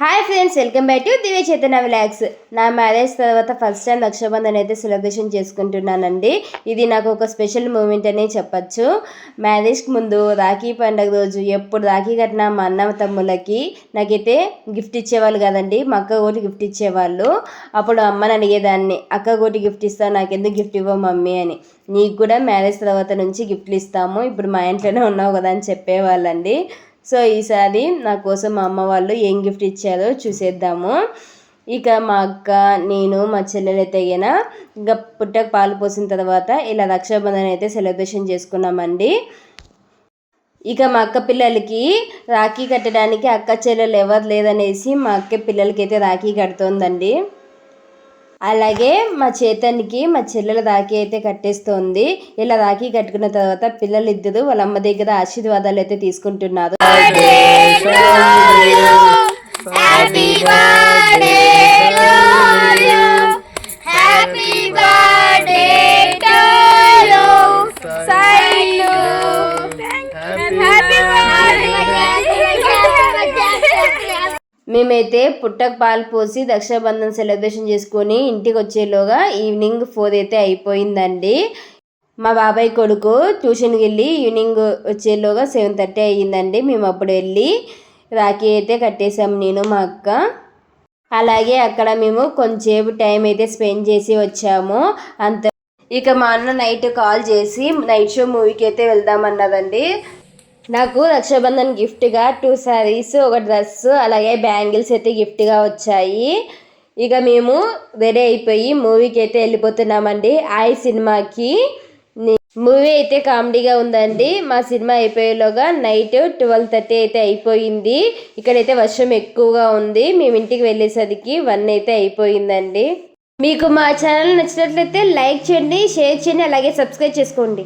Hi friends welcome back to Divya Chaitanya vlogs నా marriage తర్వాత first time Rakshabandhan అయితే celebration చేసుకుంటున్నానండి. ఇది నాకు ఒక స్పెషల్ మూమెంట్ అనే చెప్పచ్చు. మ్యారేజ్కి ముందు రాఖీ పండుగ రోజు ఎప్పుడు రాఖీ కట్టిన మా అన్న తమ్ములకి నాకైతే గిఫ్ట్ ఇచ్చేవాళ్ళు కదండి మా అక్క ఒకటి గిఫ్ట్ ఇచ్చేవాళ్ళు. అప్పుడు అమ్మని అడిగేదాన్ని అక్క ఒకటి గిఫ్ట్ ఇస్తావు నాకెందుకు గిఫ్ట్ ఇవ్వవు మమ్మీ? అని. నీకు కూడా మ్యారేజ్ తర్వాత నుంచి గిఫ్ట్లు ఇస్తాము. ఇప్పుడు మా ఇంట్లోనే ఉన్నావు కదా అని చెప్పేవాళ్ళండి. సో ఈసారి నా కోసం మా అమ్మ వాళ్ళు ఏం గిఫ్ట్ ఇచ్చారో చూసేద్దాము. ఇక మా అక్క నేను మా చెల్లెలు తెగిన ఇంకా పుట్టకు పాలు పోసిన తర్వాత ఇలా రక్షాబంధన్ అయితే సెలబ్రేషన్ చేసుకున్నామండి. ఇక మా అక్క పిల్లలకి రాఖీ కట్టడానికి అక్క చెల్లెలు ఎవరు లేదనేసి మా అక్క పిల్లలకి అయితే రాఖీ కడుతోందండి. అలాగే మా చేతనికి మా చెల్లెల రాఖీ అయితే కట్టేస్తోంది. ఇలా రాఖీ కట్టుకున్న తర్వాత పిల్లలు ఇద్దరు వాళ్ళ అమ్మ దగ్గర ఆశీర్వాదాలు అయితే తీసుకుంటున్నారు. మేమైతే పుట్టకు పాలు పోసి రక్షాబంధన్ సెలబ్రేషన్ చేసుకొని ఇంటికి వచ్చేలోగా ఈవినింగ్ ఫోర్ అయితే అయిపోయిందండి. మా బాబాయ్ కొడుకు ట్యూషన్కి వెళ్ళి ఈవినింగ్ వచ్చేలోగా సెవెన్ థర్టీ అయ్యిందండి. మేము అప్పుడు వెళ్ళి రాఖీ అయితే కట్టేసాము నేను మా అక్క. అలాగే అక్కడ మేము కొంచెంసేపు టైం అయితే స్పెండ్ చేసి వచ్చాము. అంత ఇక మా అన్న నైట్ కాల్ చేసి నైట్ షో మూవీకి అయితే వెళ్దామన్నదండి నాకు రక్షాబంధన్ గిఫ్ట్గా టూ శారీస్ ఒక డ్రెస్ అలాగే బ్యాంగిల్స్ అయితే గిఫ్ట్గా వచ్చాయి. ఇక మేము రెడీ అయిపోయి మూవీకి అయితే వెళ్ళిపోతున్నామండి. ఆయి సినిమాకి. మూవీ అయితే కామెడీగా ఉందండి. మా సినిమా అయిపోయేలోగా నైట్ ట్వెల్వ్ థర్టీ అయితే అయిపోయింది. ఇక్కడైతే వర్షం ఎక్కువగా ఉంది. మేము ఇంటికి వెళ్ళేసరికి వన్ అయితే అయిపోయిందండి. మీకు మా ఛానల్ నచ్చినట్లయితే లైక్ చేయండి షేర్ చేయండి అలాగే సబ్స్క్రైబ్ చేసుకోండి.